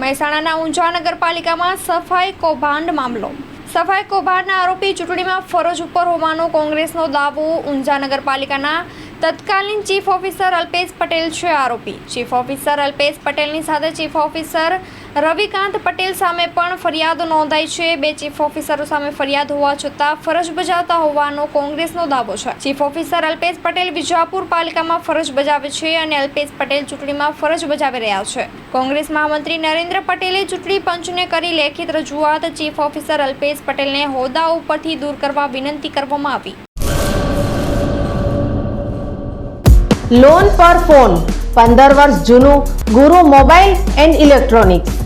મહેસાણાના ઊંઝા નગરપાલિકામાં સફાઈ કૌભાંડ મામલો. સફાઈ કૌભાંડના આરોપી ચૂંટણીમાં ફરજ ઉપર હોવાનો કોંગ્રેસનો દાવો. ઊંઝા નગરપાલિકાના તત્કાલીન ચીફ ઓફિસર અલ્પેશ પટેલ છે આરોપી. ચીફ ઓફિસર અલ્પેશ પટેલની સાથે ચીફ ઓફિસર રવિકાંત પટેલ સામે પણ ફરિયાદ નોંધાઈ છે. બે ચીફ ઓફિસરો સામે ફરિયાદ હોવા છતાં ફરજ બજાવતા હોવાનો કોંગ્રેસનો દાવો છે. ચીફ ઓફિસર અલ્પેશ પટેલ વિજાપુર પાલિકામાં ફરજ બજાવે છે અને અલ્પેશ પટેલ ચૂંટણીમાં ફરજ બજાવી રહ્યા છે. કોંગ્રેસ મહામંત્રી નરેન્દ્ર પટેલે ચૂંટણી પંચને કરી લેખિત રજૂઆત. ચીફ ઓફિસર અલ્પેશ પટેલને હોદ્દા ઉપરથી દૂર કરવા વિનંતી કરવામાં આવી. લોન પર ફોન પંદર વર્ષ જૂનું ગુરુ મોબાઈલ એન્ડ ઇલેક્ટ્રોનિક્સ.